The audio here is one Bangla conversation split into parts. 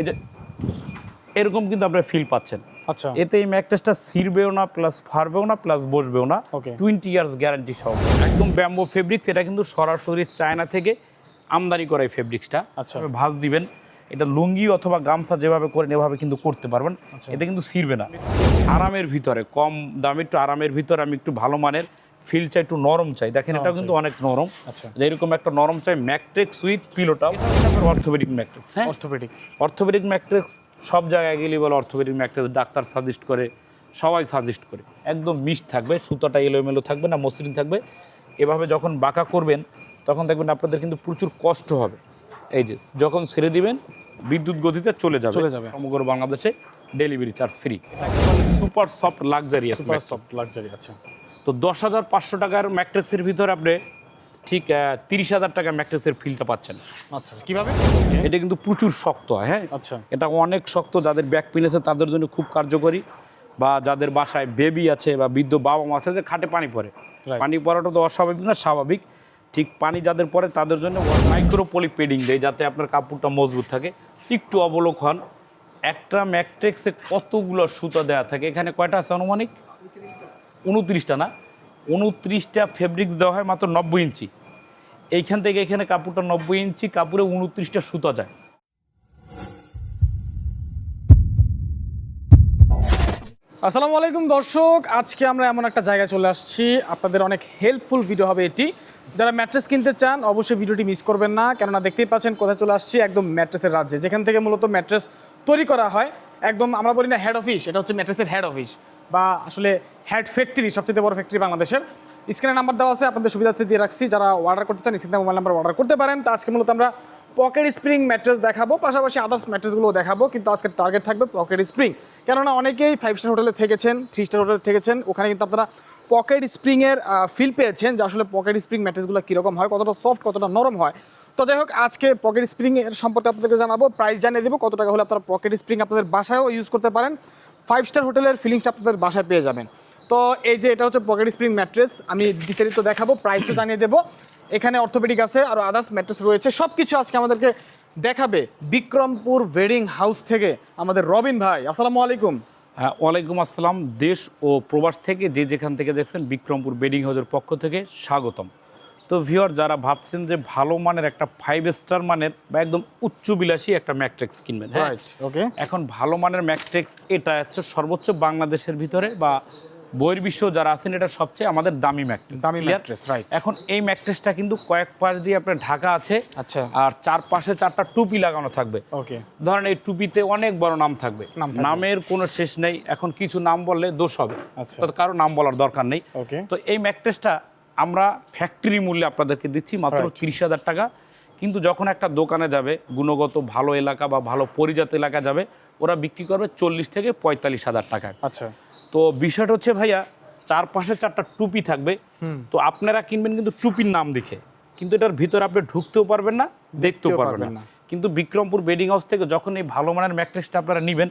এই যে এরকম কিন্তু আপনারা ফিল পাচ্ছেন। আচ্ছা। এতে এই ম্যাট্রেসটা ছিঁড়বেও না প্লাস ফারবেও না প্লাস বসবেও না. টোয়েন্টি ইয়ার্স গ্যারান্টি সহ। একদম ব্যাম্বো ফেব্রিক্স এটা কিন্তু সরাসরি চায়না থেকে আমদানি করা এই ফেব্রিক্সটা আচ্ছা। ভাঁজ দিবেন। এটা লুঙ্গি অথবা গামছা যেভাবে করেন এভাবে কিন্তু করতে পারবেন। আচ্ছা। এতে কিন্তু ছিঁড়বে না। আরামের ভিতরে কম দামে একটু আরামের ভিতরে আমি একটু ভালো মানের। ফিল চাই একটু নরম চাই। দেখেন এটাও কিন্তু অনেক নরম। আচ্ছা। যেরকম একটা নরম চাই ম্যাকট্রিক্স উইথ পিলোটা অর্থোপেডিক ম্যাকট্রিক্স হ্যাঁ? অর্থোপেডিক অর্থোপেডিক ম্যাট্রিক্স সব জায়গায় গেলে বলে অর্থোপেডিক ম্যাট্রিক্স। ডাক্তার সাজেস্ট করে সবাই সাজেস্ট করে। একদম মিক্স থাকবে সুতাটা এলোমেলো থাকবে না মসৃণ থাকবে। এভাবে যখন বাঁকা করবেন তখন দেখবেন আপনাদের কিন্তু প্রচুর কষ্ট হবে। এই যে যখন ছেড়ে দিবেন বিদ্যুৎ গতিতে চলে যাবে। চলে যাবে। সমগ্র বাংলাদেশে delivery charge free super soft luxury super soft luxury আচ্ছা। তো দশ হাজার পাঁচশো টাকার ম্যাট্রিক্সের ভিতরে আপনি ঠিক তিরিশ হাজার টাকা ম্যাট্রিক্সের ফিলটা পাচ্ছেন। আচ্ছা কীভাবে? এটা কিন্তু প্রচুর শক্ত হয়? হ্যাঁ আচ্ছা। এটা অনেক শক্ত যাদের ব্যাক পেন আছে তাদের জন্য খুব কার্যকরী বা যাদের বাসায় বেবি আছে বা বৃদ্ধ বাবা মা আছে যে খাটে পানি পড়ে. পানি পড়াটা তো অস্বাভাবিক না স্বাভাবিক। ঠিক পানি যাদের পরে তাদের জন্য মাইক্রো পলি পেডিং দেয় যাতে আপনার কাপড়টা মজবুত থাকে। একটু অবলোক হন একটা ম্যাট্রিক্সে কতগুলো সুতা দেওয়া থাকে? এখানে কয়টা আছে আনুমানিক? উনত্রিশটা না, উনত্রিশটা ফেব্রিক্স দেওয়া হয় মাত্র নব্বই ইঞ্চি। এইখান থেকে এখানে কাপড়টা নব্বই ইঞ্চি, কাপড়ে উনত্রিশটা সুতা যায়। আসসালামু আলাইকুম দর্শক, আজকে আমরা এমন একটা জায়গায় চলে আসছি। আপনাদের অনেক হেল্পফুল ভিডিও হবে এটি। যারা ম্যাট্রেস কিনতে চান, অবশ্যই ভিডিওটি মিস করবেন না, কেননা দেখতেই পাচ্ছেন কোথায় চলে আসছি, একদম ম্যাট্রেসের রাজ্যে। যেখান থেকে মূলত ম্যাট্রেস তৈরি করা হয়, একদম আমরা বলি না হেড অফিস এটা হচ্ছে ম্যাট্রেসের হেড অফিস বা আসলে হেড ফ্যাক্টরি সবচেয়ে বড় ফ্যাক্টরি বাংলাদেশের। স্ক্রিনে নাম্বার দেওয়া আছে, আপনাদের সুবিধার্থে দিয়ে রাখছি। যারা অর্ডার করতে চান স্ক্রিনে মোবাইল নাম্বার অর্ডার করতে পারেন। তো আজকে মূলত আমরা পকেট স্প্রিং ম্যাট্রেস দেখাবো, পাশাপাশি আদার্স ম্যাট্রেসগুলো দেখাবো। কিন্তু আজকে টার্গেট থাকবে পকেট স্প্রিং কেননা অনেকেই ফাইভ স্টার হোটেলে থেকেছেন থ্রি স্টার হোটেলে থেকেছেন। ওখানে কিন্তু আপনারা পকেট স্প্রিংয়ের ফিল পেয়েছেন যে আসলে পকেট স্প্রিং ম্যাট্রেসগুলো কীরকম হয়, কতটা সফট কতটা নরম হয়। তো যাই হোক, আজকে পকেট স্প্রিং এর সম্পর্কে আপনাদেরকে জানাব। প্রাইস জানিয়ে দেবো, কত টাকা হলে আপনারা পকেট স্প্রিং আপনাদের বাসায়ও ইউজ করতে পারেন। ফাইভ স্টার হোটেলের ফিলিংস আপনাদের বাসায় পেয়ে যাবেন। তো এই যে এটা হচ্ছে পকেট স্প্রিং ম্যাট্রেস আমি বিস্তারিত দেখাবো প্রাইসও জানিয়ে দেবো। এখানে অর্থোপেডিক আছে, আর আদার্স ম্যাট্রেস রয়েছে। সব কিছু আজকে আমাদেরকে দেখাবে বিক্রমপুর ওয়েডিং হাউস থেকে আমাদের রবিন ভাই। আসসালামু আলাইকুম। হ্যাঁ ওয়ালাইকুম আসসালাম। দেশ ও প্রবাস থেকে যে যেখান থেকে দেখছেন বিক্রমপুর বেডিং হাউসের পক্ষ থেকে স্বাগতম। তো ভিওর যারা ভাবছেন যে ভালো মানের একটা ফাইভ স্টার মানের বা একদম উচ্চ বিলাসী একটা ম্যাট্রিক্স কিনবেন হ্যাঁ? রাইট ওকে এখন ভালো মানের ম্যাট্রিক্স এটা হচ্ছে সর্বোচ্চ বাংলাদেশের ভিতরে বা বহির্বিশ্ব যারা আছেন এটা সবচেয়ে আমাদের দামি ম্যাট্রিক্স দামি right. এখন এই ম্যাট্রিক্সটা কিন্তু কয়েক পাশ দিয়ে আপনার ঢাকা আছে আচ্ছা। আর চার পাশে চারটা টুপি লাগানো থাকবে। ওকে ধরেন এই টুপিতে অনেক বড় নাম থাকবে। নামের কোনো শেষ নেই এখন কিছু নাম বললে দোষ হবে। আচ্ছা। কারও নাম বলার দরকার নেই। ওকে তো এই ম্যাট্রেসটা আমরা ফ্যাক্টরি মূল্যে আপনাদেরকে দিচ্ছি মাত্র. তিরিশ হাজার টাকা। কিন্তু যখন একটা দোকানে যাবে গুণগত ভালো এলাকা বা ভালো পরিজাত এলাকা যাবে ওরা বিক্রি করবে চল্লিশ থেকে পঁয়তাল্লিশ হাজার টাকায়। আচ্ছা। তো বিষয়টা হচ্ছে ভাইয়া চার পাশে চারটা টুপি থাকবে। তো আপনারা কিনবেন কিন্তু টুপির নাম দেখে। কিন্তু এটার ভিতরে আপনি ঢুকতেও পারবেন না দেখতেও পারবেন না। কিন্তু বিক্রমপুর বেডিং হাউস থেকে যখন এই ভালো মানের ম্যাট্রেসটা আপনারা নেবেন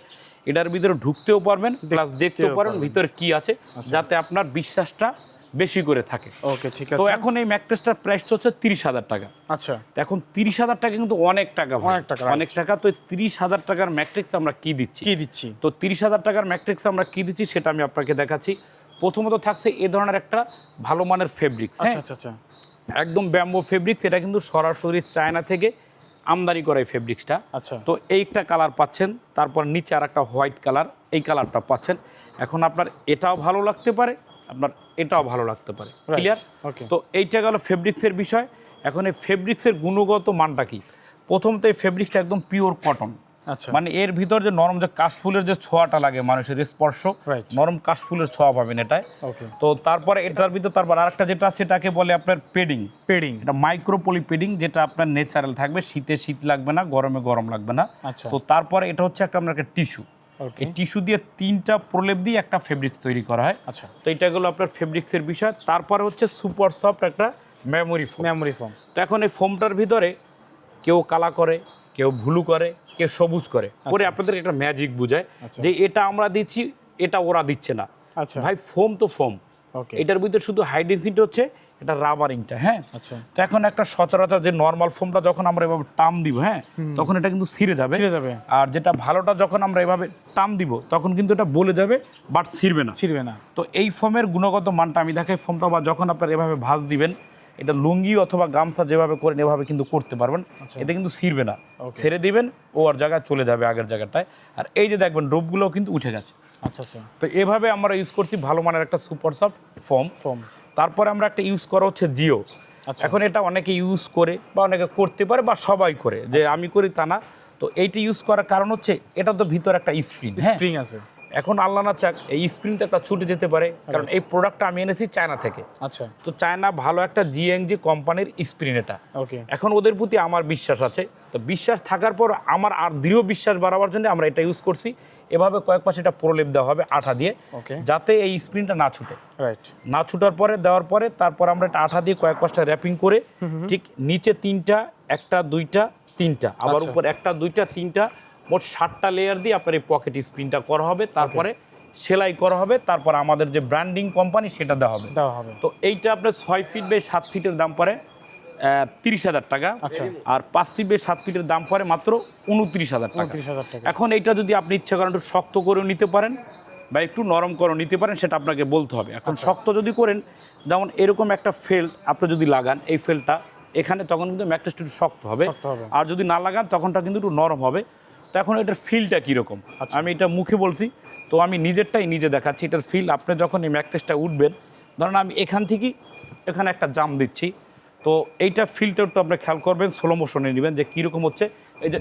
এটার ভিতরে ঢুকতেও পারবেন প্লাস দেখতেও পারবেন পারবেন। ভিতরে কি আছে যাতে আপনার বিশ্বাসটা বেশি করে থাকে। ওকে ঠিক আছে। তো এখন এই ম্যাট্রেসটার প্রাইসটা হচ্ছে তিরিশ হাজার টাকা। আচ্ছা। তো এখন তিরিশ হাজার টাকা কিন্তু অনেক টাকা অনেক টাকা, অনেক টাকা তো তিরিশ হাজার টাকার ম্যাট্রিক্স আমরা কি দিচ্ছি? কি দিচ্ছি? তো তিরিশ হাজার টাকার ম্যাট্রিক্স আমরা কি দিচ্ছি সেটা আমি আপনাকে দেখাচ্ছি। প্রথমত থাকছে এ ধরনের একটা ভালো মানের ফেব্রিক্স হ্যাঁ? আচ্ছা আচ্ছা আচ্ছা। একদম ব্যাম্বো ফেব্রিক্স এটা কিন্তু সরাসরি চায়না থেকে আমদানি করা এই ফেব্রিক্সটা আচ্ছা। তো এইটা কালার পাচ্ছেন তারপর নিচে আর একটা হোয়াইট কালার এই কালারটা পাচ্ছেন। এখন আপনার এটাও ভালো লাগতে পারে আপনার এটাও ভালো লাগতে পারে। ক্লিয়ার তো এইটা গেল ফেব্রিক্সের বিষয়। এখন এই ফেব্রিক্সের গুণগত মানটা কি? প্রথমত এই ফেব্রিক্সটা একদম পিওর কটন আচ্ছা। মানে এর ভিতর যে নরম যে কাশফুলের যে ছোঁয়াটা লাগে মানুষের স্পর্শ. নরম কাশফুলের ছোঁয়া পাবেন এটায়। ওকে তো তারপরে এটার ভিতর তারপর আরেকটা যেটা সেটাকে বলে আপনার পেডিং পেডিং এটা মাইক্রোপলি পেডিং যেটা আপনার ন্যাচারাল থাকবে। শীতে শীত লাগবে না গরমে গরম লাগবে না। আচ্ছা। তো তারপরে এটা হচ্ছে একটা আপনার একটা টিস্যু এই টিস্যু দিয়ে তিনটা প্রলেপ দিয়ে একটা ফেব্রিক্স তৈরি করা হয়। আচ্ছা। তো এটা গেলো আপনার ফেব্রিক্সের বিষয়। তারপরে হচ্ছে সুপার সফট একটা মেমোরি ফোম মেমোরি ফোম তো এখন এই ফোমটার ভিতরে কেউ কালা করে কেউ ভুলু করে কেউ সবুজ করে। করে আপনাদের একটা ম্যাজিক বুঝায় আচ্ছা। যে এটা আমরা দিচ্ছি এটা ওরা দিচ্ছে না। আচ্ছা। ভাই ফোম তো ফোম ওকে এটার ভিতরে শুধু হাই ডেন্সিটি হচ্ছে এটা রাবারিংটা হ্যাঁ? আচ্ছা। তো এখন একটা সচরাচর যে নর্মাল ফোমটা যখন আমরা এভাবে টাম দিব হ্যাঁ? তখন এটা কিন্তু ছিঁড়ে যাবে। ছিঁড়ে যাবে। আর যেটা ভালোটা যখন আমরা এভাবে টাম দিব তখন কিন্তু এটা বলে যাবে বাট ছিঁড়বে না। ছিড়বে না। তো এই ফোমের গুণগত মানটা আমি দেখাই ফোমটা বা যখন আপনারা এভাবে ভাজ দিবেন এটা লুঙ্গি অথবা গামছা যেভাবে করেন এভাবে কিন্তু করতে পারবেন। আচ্ছা। এতে কিন্তু ছিঁড়বে না. ছেড়ে দিবেন ও আর জায়গায় চলে যাবে আগের জায়গাটায়। আর এই যে দেখবেন রোপগুলোও কিন্তু উঠে গেছে। আচ্ছা আচ্ছা। তো এভাবে আমরা ইউজ করছি ভালো মানের একটা সুপার সফট ফোম ফোম তারপরে আমরা একটা ইউজ করা হচ্ছে জিও আচ্ছা। এখন এটা অনেকে ইউজ করে বা অনেকে করতে পারে বা সবাই করে যে আচ্ছা। আমি করি তা না। তো এইটা ইউজ করার কারণ হচ্ছে এটা তো ভিতরে একটা স্প্রিং হ্যাঁ? স্প্রিং আছে। এখন আল্লাহ না চাক এই স্প্রিংটা একটা ছুটে যেতে পারে কারণ এই প্রোডাক্টটা আমি এনেছি চায়না থেকে। আচ্ছা। তো চায়না ভালো একটা জিএনজি কোম্পানির স্প্রিং এটা। ওকে এখন ওদের প্রতি আমার বিশ্বাস আছে। তো বিশ্বাস থাকার পর আমার আর দৃঢ় বিশ্বাস বাড়াবার জন্য আমরা এটা ইউজ করছি। এভাবে কয়েক পাশে এটা প্রলেপ দেওয়া হবে আঠা দিয়ে ওকে যাতে এই স্প্রিংটা না ছুটে। রাইট না ছুটার পরে দেওয়ার পরে তারপর আমরা এটা আঠা দিয়ে কয়েক পাঁচটা র্যাপিং করে ঠিক নিচে তিনটা একটা দুইটা তিনটা আবার আচ্ছা। উপর একটা দুইটা তিনটা মোট ষাটটা লেয়ার দিয়ে আপনার এই পকেট স্প্রিনটা করা হবে তারপরে সেলাই করা হবে তারপর আমাদের যে ব্র্যান্ডিং কোম্পানি সেটা দেওয়া হবে। দেওয়া হবে। তো এইটা আপনার ছয় ফিট বাই সাত ফিটের দাম পড়ে তিরিশ হাজার টাকা। আচ্ছা। আর পাঁচ ফিট বাই সাত ফিটের দাম পড়ে মাত্র উনত্রিশ হাজার টাকা। উনত্রিশ হাজার টাকা। এখন এইটা যদি আপনি ইচ্ছে করেন একটু শক্ত করেও নিতে পারেন বা একটু নরম করেও নিতে পারেন সেটা আপনাকে বলতে হবে। এখন আচ্ছা। শক্ত যদি করেন যেমন এরকম একটা ফেল্ট আপনি যদি লাগান এই ফেল্টটা এখানে তখন কিন্তু ম্যাট্রেসটা একটু শক্ত হবে। আর যদি না লাগান তখনটা কিন্তু একটু নরম হবে। তো এখন এটার ফিলটা কীরকম আচ্ছা। আমি এটা মুখে বলছি তো আমি নিজেরটাই নিজে দেখাচ্ছি এটার ফিল আপনি যখন এই ম্যাট্রেসটা উঠবেন ধরেন আমি এখান থেকেই এখানে একটা জাম দিচ্ছি তো এইটা ফিলটা একটু আপনি খেয়াল করবেন স্লো মোশনে নেবেন যে কীরকম হচ্ছে এই যে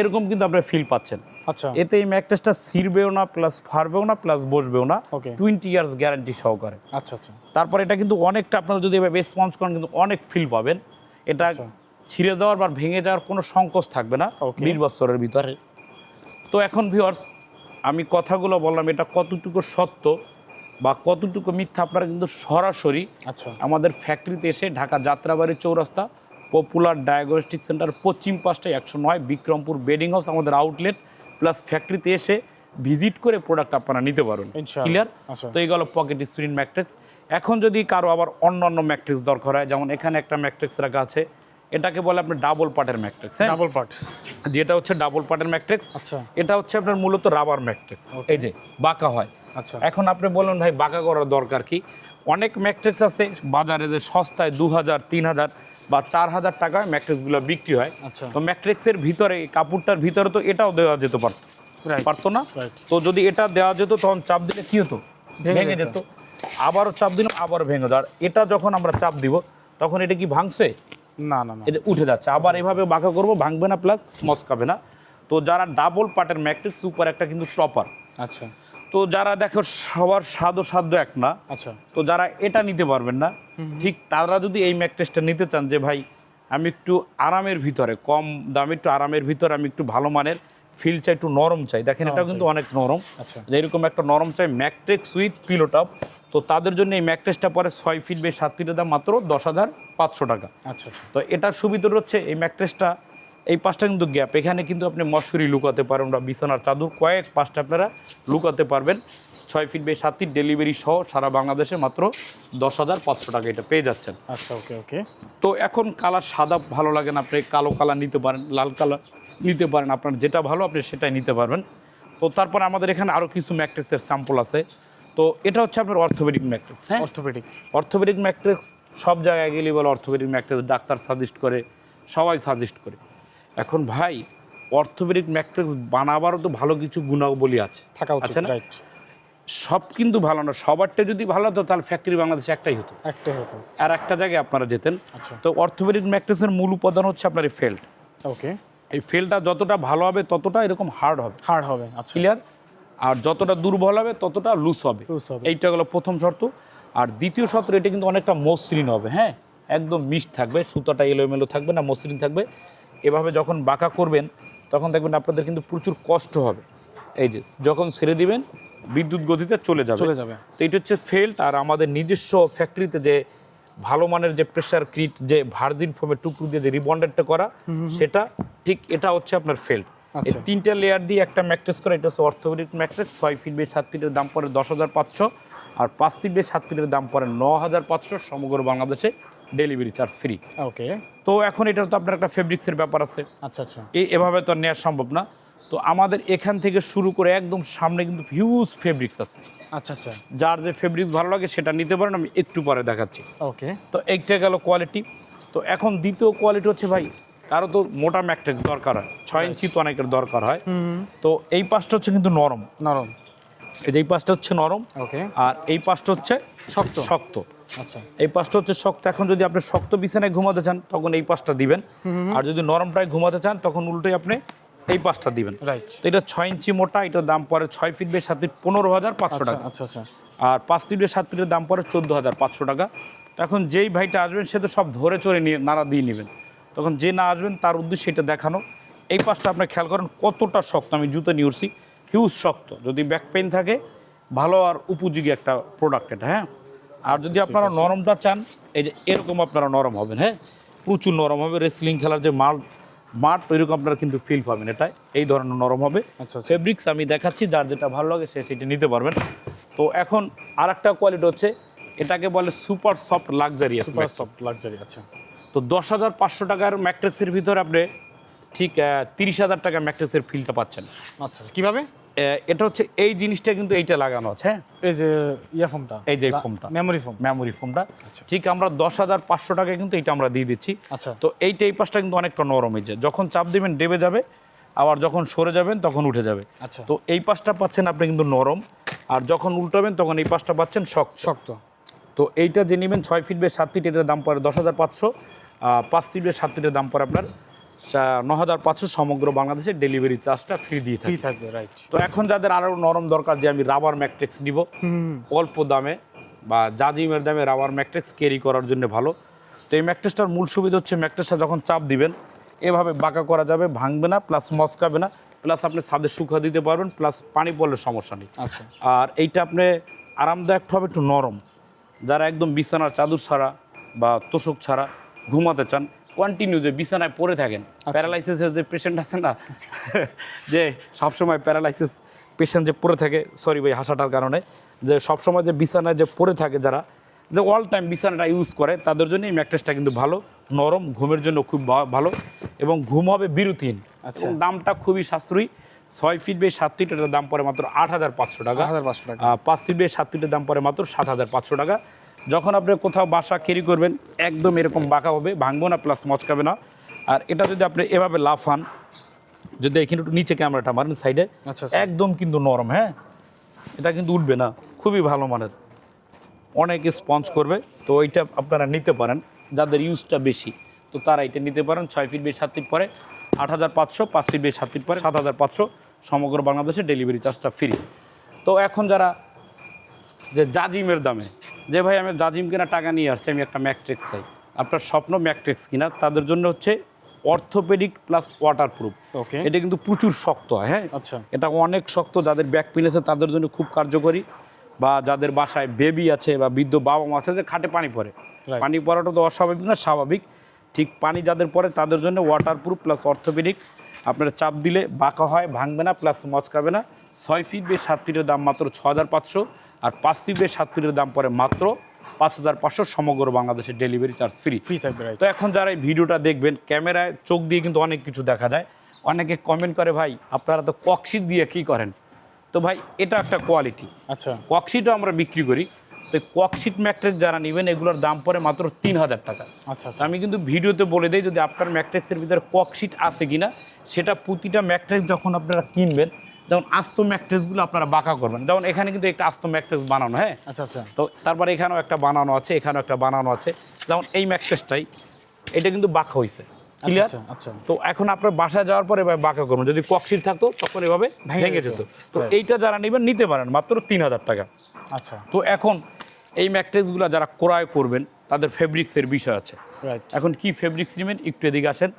এরকম কিন্তু আপনার ফিল পাচ্ছেন আচ্ছা এতে এই ম্যাকটেসটা ছিঁড়বেও না প্লাস ফারবেও না প্লাস বসবেও না. টোয়েন্টি ইয়ার্স গ্যারান্টি সহকারে আচ্ছা আচ্ছা তারপর এটা কিন্তু অনেকটা আপনারা যদি এভাবে স্পঞ্জ করেন কিন্তু অনেক ফিল পাবেন এটা আচ্ছা। ছিঁড়ে যাওয়ার বা ভেঙে যাওয়ার কোনো সংকোচ থাকবে না. বিশ বছরের ভিতরে তো এখন ভিওর্স আমি কথাগুলো বললাম এটা কতটুকু সত্য বা কতটুকু মিথ্যা আপনারা কিন্তু সরাসরি আচ্ছা আমাদের ফ্যাক্টরিতে এসে Dhaka Jatrabari Chowrasta Popular Diagnostic Centre পশ্চিম পাশটায় একশো নয় বিক্রমপুর বেডিং হাউস আমাদের আউটলেট প্লাস ফ্যাক্টরিতে এসে ভিজিট করে প্রোডাক্ট আপনারা নিতে পারবেন ইনশাআল্লাহ। ক্লিয়ার আচ্ছা। তো এই গেল পকেট স্ক্রিন ম্যাট্রিক্স এখন যদি কারও আবার অন্য অন্য ম্যাট্রিক্স দরকার হয় যেমন এখানে একটা ম্যাট্রিক্স রাখা আছে এটাকে বলে আপনার ডাবল পার্টের ম্যাট্রিক্স হ্যাঁ? ডাবল পার্ট যেটা হচ্ছে ডাবল পার্টের ম্যাট্রিক্স আচ্ছা। এটা হচ্ছে আপনার মূলত রাবার ম্যাট্রিক্স এই যে বাঁকা হয়। আচ্ছা। এখন আপনি বলুন ভাই বাঁকা করার দরকার কি? অনেক ম্যাট্রিক্স আছে বাজারে যে সস্তায় দু হাজার তিন হাজার বা চার হাজার টাকায় ম্যাট্রিক্সগুলো বিক্রি হয়। আচ্ছা। তো ম্যাট্রিক্সের ভিতরে কাপড়টার ভিতরে তো এটাও দেওয়া যেতে পারতো। পারতো না? তো যদি এটা দেওয়া যেত তখন চাপ দিলে কি হতো? ভেঙে যেত। আবারও চাপ দিলাম আবারও ভেঙে আর এটা যখন আমরা চাপ দিব তখন এটা কি ভাঙছে? না না না। এটা উঠে যাচ্ছে। আবার এভাবে বাঁকা করব ভাঙবে না প্লাস মস্কাবে না। তো যারা ডাবল পার্টের ম্যাট্রিক্স সুপার একটা কিন্তু টপার আচ্ছা। তো যারা দেখো সবার সাধ ও সাধ্য এক না। আচ্ছা। তো যারা এটা নিতে পারবেন না ঠিক তারা যদি এই ম্যাট্রেসটা নিতে চান যে ভাই আমি একটু আরামের ভিতরে কম দামে একটু আরামের ভিতরে আমি একটু ভালো মানের ফিল চাই একটু নরম চাই। দেখেন এটাও কিন্তু অনেক নরম। আচ্ছা। যেরকম একটা নরম চাই ম্যাট্রেক্স উইথ পিলোটপ তো তাদের জন্য এই ম্যাট্রেসটা পরে ছয় ফিট বে সাত ফিটের দাম মাত্র দশ হাজার পাঁচশো টাকা। আচ্ছা আচ্ছা। তো এটার সুবিধা হচ্ছে এই ম্যাট্রেসটা এই পাশটা কিন্তু গ্যাপ এখানে কিন্তু আপনি মশুরি লুকাতে পারেন বা বিছানার চাদর কয়েক পাঁচটা আপনারা লুকাতে পারবেন। ছয় ফিট বাই সাত ফিট ডেলিভারি সহ সারা বাংলাদেশে মাত্র দশ হাজার পাঁচশো টাকা এটা পেয়ে যাচ্ছেন। আচ্ছা ওকে ওকে। তো এখন কালার সাদা ভালো লাগে না আপনি কালো কালার নিতে পারেন লাল কালার নিতে পারেন। আপনার যেটা ভালো আপনি সেটাই নিতে পারবেন। তো তারপর আমাদের এখানে আরও কিছু ম্যাট্রিক্সের স্যাম্পল আছে। তো এটা হচ্ছে আপনার অর্থোপেডিক ম্যাট্রিক্স। হ্যাঁ? অর্থোপেডিক অর্থোপেডিক ম্যাট্রিক্স সব জায়গায় গেলে বলে অর্থোপেডিক ম্যাট্রিক্স ডাক্তার সাজেস্ট করে সবাই সাজেস্ট করে। এখন ভাই অর্থোপেডিক ম্যাট্রিক্স বানাবারও তো ভালো কিছু গুণাবলী আছে। থাকা উচিত আছে না? সব কিন্তু ভালো না। সবারটা যদি ভালো হতো তাহলে ফ্যাক্টরি বাংলাদেশে একটাই হতো। একটাই হতো। আর একটা জায়গায় আপনারা যেতেন। আচ্ছা। তো অর্থোপেডিক ম্যাট্রিক্সের মূল উপাদান হচ্ছে আপনার ফেল্ট ওকে এই ফেলটা যতটা ভালো হবে ততটা এরকম হার্ড হবে। হার্ড হবে আচ্ছা। ক্লিয়ার আর যতটা দুর্বল হবে ততটা লুজ হবে। এইটা হলো প্রথম শর্ত। আর দ্বিতীয় শর্ত এটা কিন্তু অনেকটা মসৃণ হবে হ্যাঁ? একদম মিশ থাকবে সুতাটা এলোমেলো থাকবে না মসৃণ থাকবে। এভাবে যখন বাঁকা করবেন তখন দেখবেন আপনাদের কিন্তু প্রচুর কষ্ট হবে। এই যে যখন ছেড়ে দিবেন বিদ্যুৎ গতিতে চলে যাবে। চলে যাবে। তো এটা হচ্ছে ফেল্ট আর আমাদের নিজস্ব ফ্যাক্টরিতে যে ভালো মানের যে প্রেশার ক্রিট যে ভার্জিন ফোমের টুকরো দিয়ে যে রিবন্ডেডটা করা সেটা ঠিক এটা হচ্ছে আপনার ফেল্ড আচ্ছা। তিনটা লেয়ার দিয়ে একটা ম্যাট্রেস করা এটা হচ্ছে অর্থোপেডিক ম্যাট্রেস ছয় ফিট বেশ সাত ফিটের দাম পড়ে দশ হাজার পাঁচশো আর পাঁচ ফিট বেশ সাত ফিটের দাম পড়ে ন হাজার পাঁচশো সমগ্র বাংলাদেশে ডেলিভারি চার্জ ফ্রি ওকে তো এখন এটার তো আপনার একটা ফেব্রিক্সের ব্যাপার আছে। আচ্ছা আচ্ছা। এই এভাবে তো আর নেওয়া সম্ভব না। তো আমাদের এখান থেকে শুরু করে একদম সামনে কিন্তু হিউজ ফেব্রিক্স আছে। আচ্ছা আচ্ছা। যার যে ফেব্রিক্স ভালো লাগে সেটা নিতে পারেন আমি একটু পরে দেখাচ্ছি। ওকে তো এইটা গেল কোয়ালিটি তো এখন দ্বিতীয় কোয়ালিটি হচ্ছে ভাই কারও তো মোটা ম্যাট্রিক্স দরকার হয়। ছয় ইঞ্চি তো অনেকের দরকার হয়। হুম তো এই পাশটা হচ্ছে কিন্তু নরম। নরম। এই যে এই পাশটা হচ্ছে নরম। ওকে আর এই পাশটা হচ্ছে শক্ত। শক্ত। আচ্ছা। এই পাশটা হচ্ছে শক্ত। এখন যদি আপনি শক্ত বিছানায় ঘুমাতে চান তখন এই পাশটা দিবেন। আর যদি নরমটায় ঘুমাতে চান তখন উল্টোই আপনি এই পাশটা দিবেন। রাইট তো এটা ছয় ইঞ্চি মোটা এটার দাম পড়ে ছয় ফিট বেশ সাত ফিট পনেরো হাজার পাঁচশো আচ্ছা টাকা। আচ্ছা আচ্ছা। আর পাঁচ ফিট বেশ সাত ফিটের দাম পড়ে চোদ্দ হাজার পাঁচশো টাকা। এখন যেই ভাইটা আসবেন সে তো সব ধরে চড়ে নিয়ে নাড়া দিয়ে নেবেন। তখন যে না আসবেন তার উদ্দেশ্যে এটা দেখানো। এই পাশটা আপনি খেয়াল করেন কতটা শক্ত আমি জুতো নিয়ে উঠছি। হিউজ শক্ত যদি ব্যাক পেন থাকে ভালো আর উপযোগী একটা প্রোডাক্ট এটা হ্যাঁ? আর যদি আপনারা নরমটা চান এই যে এরকম আপনারা নরম হবেন হ্যাঁ? প্রচুর নরম হবে রেসলিং খেলার যে মাল মাঠ ওইরকম আপনারা কিন্তু ফিল পাবেন। এটা এই ধরনের নরম হবে। আচ্ছা, আচ্ছা। ফেব্রিক্স আমি দেখাচ্ছি যার যেটা ভালো লাগে সে সেটা নিতে পারবেন। তো এখন আর একটা কোয়ালিটি হচ্ছে এটাকে বলে super soft luxurious super soft luxury আচ্ছা। তো দশ হাজার পাঁচশো টাকার ম্যাট্রিক্সের ভিতরে আপনি ঠিক তিরিশ হাজার টাকার ম্যাট্রিক্সের ফিলটা পাচ্ছেন। আচ্ছা কীভাবে? আহ, এটা হচ্ছে এই জিনিসটা কিন্তু এইটা লাগানো আছে হ্যাঁ? এই যে ইয়াফোনটা এই যে ফোমটা মেমোরি ফোন মেমোরি ফোমটা। ঠিক আমরা দশ হাজার পাঁচশো টাকা কিন্তু এটা আমরা দিয়ে দিচ্ছি। আচ্ছা। তো এইটা এই পাশটা কিন্তু অনেকটা নরম হয়ে যায় যখন চাপ দিবেন ডেবে যাবে আবার যখন সরে যাবেন তখন উঠে যাবে। আচ্ছা। তো এই পাশটা পাচ্ছেন আপনি কিন্তু নরম আর যখন উল্টাবেন তখন এই পাশটা পাচ্ছেন শক্ত। শক্ত। তো এইটা যে নেবেন ছয় ফিট বেশ সাত ফিট এটার দাম পড়ে দশ হাজার পাঁচশো পাঁচ ফিট বেশ সাত ফিটের দাম পড়ে আপনার ন হাজার পাঁচশো সমগ্র বাংলাদেশে ডেলিভারি চার্জটা ফ্রি দিয়ে ফ্রি থাকি। থাকবে রাইট তো এখন যাদের আরও নরম দরকার যে আমি রাবার ম্যাট্রিক্স নিব অল্প দামে বা জাজিমের দামে রাবার ম্যাট্রিক্স ক্যারি করার জন্য ভালো। তো এই ম্যাট্রিক্সটার মূল সুবিধা হচ্ছে ম্যাট্রিক্সটা যখন চাপ দিবেন এভাবে বাঁকা করা যাবে ভাঙবে না প্লাস মস্কাবে না প্লাস আপনি ছাদে শুকা দিতে পারবেন প্লাস পানি পড়লে সমস্যা নেই। আচ্ছা। আর এইটা আপনি আরামদায়ক হবে একটু নরম। যারা একদম বিছানার চাদর ছাড়া বা তোষক ছাড়া ঘুমাতে চান কন্টিনিউ যে বিছানায় পড়ে থাকেন প্যারালাইসিসের যে পেশেন্ট আছে না যে সবসময় প্যারালাইসিস পেশেন্ট যে পড়ে থাকে সরি ভাই হাসাটার কারণে যে সবসময় যে বিছানায় যে পড়ে থাকে যারা যে অল টাইম বিছানাটা ইউজ করে তাদের জন্য এই ম্যাট্রেসটা কিন্তু ভালো নরম ঘুমের জন্য খুব ভালো এবং ঘুম হবে বিরতিহীন। আচ্ছা। এবং দামটা খুবই সাশ্রয়ী ছয় ফিট বেশ সাত ফিট এটার দাম পড়ে মাত্র আট হাজার পাঁচশো টাকা। হাজার পাঁচশো টাকা। পাঁচ ফিট বেশ সাত ফিটের দাম পড়ে মাত্র সাত হাজার পাঁচশো টাকা। যখন আপনি কোথাও বাসা ক্যারি করবেন একদম এরকম বাঁকা হবে ভাঙবো না প্লাস মচকাবে না। আর এটা যদি আপনি এভাবে লাফান যদি এখানে একটু নিচে ক্যামেরাটা মারেন সাইডে আচ্ছা আচ্ছা। একদম কিন্তু নরম হ্যাঁ? এটা কিন্তু উঠবে না খুবই ভালো মানের। অনেকে স্পঞ্জ করবে তো ওইটা আপনারা নিতে পারেন যাদের ইউজটা বেশি তো তারা এটা নিতে পারেন ছয় ফিট বেশ সাত ফিট পরে আট হাজার পাঁচশো পাঁচ ফিট বেশ সাত ফিট পরে সাত হাজার পাঁচশো সমগ্র বাংলাদেশে ডেলিভারি চার্জটা ফ্রি তো এখন যারা যে জাজিমের দামে যে ভাই আমি জাজিম কেনা টাকা নিয়ে আসছি আমি একটা ম্যাকট্রিক্স চাই। আপনার স্বপ্ন ম্যাকট্রিক্স কিনা তাদের জন্য হচ্ছে অর্থোপেডিক প্লাস ওয়াটারপ্রুফ ওকে এটা কিন্তু প্রচুর শক্ত হয় হ্যাঁ? আচ্ছা। এটা অনেক শক্ত যাদের ব্যাক পেন আছে তাদের জন্য খুব কার্যকরী। বা যাদের বাসায় বেবি আছে বা বৃদ্ধ বাবা মা আছে যে খাটে পানি পড়ে। পানি পড়াটা তো অস্বাভাবিক না স্বাভাবিক। ঠিক পানি যাদের পড়ে তাদের জন্য ওয়াটারপ্রুফ প্লাস অর্থোপেডিক আপনার চাপ দিলে বাঁকা হয় ভাঙবে না প্লাস মচকাবে না। ছয় ফিট বেশ সাত ফিটের দাম মাত্র ছ হাজার পাঁচশো। আর পাঁচ বেশ সাত ফিটের দাম পড়ে মাত্র পাঁচ হাজার পাঁচশো সমগ্র বাংলাদেশের ডেলিভারি চার্জ ফ্রি ফ্রি থাকবে তো এখন যারা এই ভিডিওটা দেখবেন ক্যামেরায় চোখ দিয়ে কিন্তু অনেক কিছু দেখা যায়। অনেকে কমেন্ট করে ভাই আপনারা তো ককশিট দিয়ে কি করেন? তো ভাই এটা একটা কোয়ালিটি আচ্ছা। ককশিটও আমরা বিক্রি করি। তো ককশিট ম্যাট্রিক্স যারা নেবেন এগুলোর দাম পড়ে মাত্র তিন হাজার টাকা। আচ্ছা আচ্ছা। আমি কিন্তু ভিডিওতে বলে দিই যদি আপনার ম্যাট্রিক্সের ভিতরে ককশিট আছে কিনা সেটা প্রতিটা ম্যাট্রিক্স যখন আপনারা কিনবেন যেমন আস্ত ম্যাট্রিক্সগুলো আপনারা বাঁকা করবেন। যেমন এখানে কিন্তু একটা আস্ত ম্যাট্রিক্স বানানো হ্যাঁ? আচ্ছা আচ্ছা। তো তারপরে এখানেও একটা বানানো আছে এখানেও একটা বানানো আছে। যেমন এই ম্যাট্রেসটাই এটা কিন্তু বাঁকা হয়েছে আচ্ছা ক্লিয়ার আচ্ছা আচ্ছা। তো এখন আপনার বাসায় যাওয়ার পরে এবার বাঁকা করুন যদি ককশিট থাকতো তখন এভাবে ভেঙে যেত। তো এইটা যারা নেবেন নিতে পারেন মাত্র তিন হাজার টাকা। আচ্ছা। তো এখন এই ম্যাট্রেসগুলো যারা ক্রয় করবেন তাদের ফেব্রিক্সের বিষয় আছে। এখন কি ফেব্রিক্স নেবেন একটু এদিকে আসেন।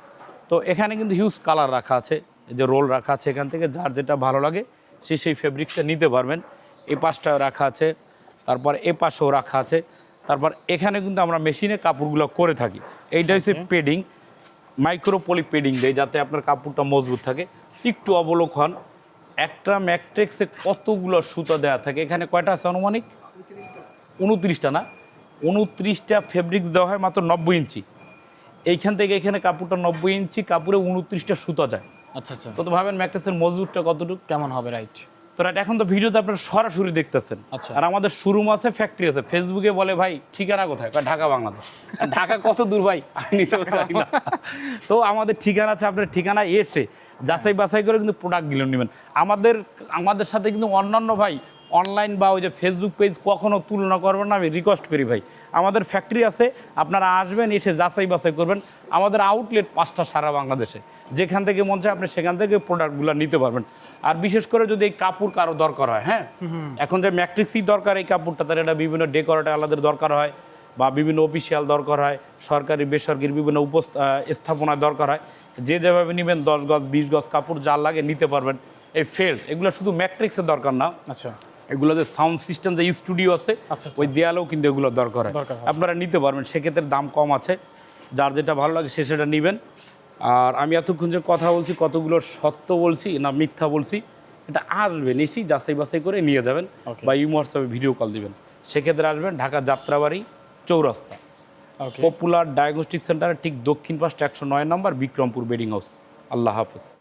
তো এখানে কিন্তু হিউজ কালার রাখা আছে। যে রোল রাখা আছে এখান থেকে যার যেটা ভালো লাগে সে সেই ফেব্রিক্সটা নিতে পারবেন। এই পাশটাও রাখা আছে তারপর এ পাশেও রাখা আছে। তারপর এখানে কিন্তু আমরা মেশিনে কাপড়গুলো করে থাকি। এইটা হচ্ছে পেডিং মাইক্রো পলি পেডিং দেয় যাতে আপনার কাপড়টা মজবুত থাকে। একটু অবলোক হন একটা ম্যাট্রিক্সে কতগুলো সুতা দেওয়া থাকে? এখানে কয়টা আছে আনুমানিক? উনত্রিশটা। না? উনত্রিশটা ফেব্রিক্স দেওয়া হয় মাত্র নব্বই ইঞ্চি। এইখান থেকে এখানে কাপড়টা নব্বই ইঞ্চি কাপড়ে উনত্রিশটা সুতা যায়। আচ্ছা আচ্ছা। তো ভাবেন ম্যাট্রিক্সের মজবুতটা কতটুকু? কেমন হবে রাইট? তো রাইট এখন তো ভিডিওতে আপনারা সরাসরি দেখতেছেন। আচ্ছা। আর আমাদের শোরুম আছে ফ্যাক্টরি আছে। ফেসবুকে বলে ভাই ঠিকানা কোথায়? কয় ঢাকা বাংলাদেশ। ঢাকা কত দূর ভাই? আমি নিজেও জানি না। তো আমাদের ঠিকানা আছে আপনার ঠিকানায় এসে যাচাই বাছাই করে কিন্তু প্রোডাক্টগুলো নেবেন। আমাদের আমাদের সাথে কিন্তু অন্যান্য ভাই অনলাইন বা ওই যে ফেসবুক পেজ কখনো তুলনা করবেন না আমি রিকোয়েস্ট করি ভাই। আমাদের ফ্যাক্টরি আছে আপনারা আসবেন এসে যাচাই বাছাই করবেন। আমাদের আউটলেট পাঁচটা সারা বাংলাদেশে। যেখান থেকে মন চায় আপনি সেখান থেকে প্রোডাক্টগুলো নিতে পারবেন। আর বিশেষ করে যদি এই কাপড় কারও দরকার হয় হ্যাঁ? এখন যে ম্যাট্রিক্সই দরকার এই কাপড়টা তার এটা বিভিন্ন ডেকোরেটর আলাদা দরকার হয় বা বিভিন্ন অফিসিয়াল দরকার হয় সরকারি বেসরকারি বিভিন্ন স্থাপনায় দরকার হয়। যে যেভাবে নেবেন দশ গজ বিশ গজ কাপড় যা লাগে নিতে পারবেন। এই ফেল্ড এগুলো শুধু ম্যাট্রিক্সের দরকার না। আচ্ছা। এগুলো যে সাউন্ড সিস্টেম যে স্টুডিও আছে আচ্ছা, আচ্ছা। ওই দেয়ালেও কিন্তু এগুলো দরকার দরকার হয়। আপনারা নিতে পারবেন সেক্ষেত্রে দাম কম আছে। যার যেটা ভালো লাগে সে সেটা নেবেন। আর আমি এতক্ষণ যে কথা বলছি কতগুলো সত্য বলছি না মিথ্যা বলছি এটা আসবে নিশ্চয়ই যাচাই বাছাই করে নিয়ে যাবেন. বা ইউ হোয়াটসঅ্যাপে ভিডিও কল দিবেন। সেক্ষেত্রে আসবেন ঢাকা যাত্রাবাড়ি চৌরাস্তা। পপুলার ডায়াগনস্টিক সেন্টারের ঠিক দক্ষিণ পাশটা একশো নয় নম্বর বিক্রমপুর বেডিং হাউস আল্লাহ হাফেজ।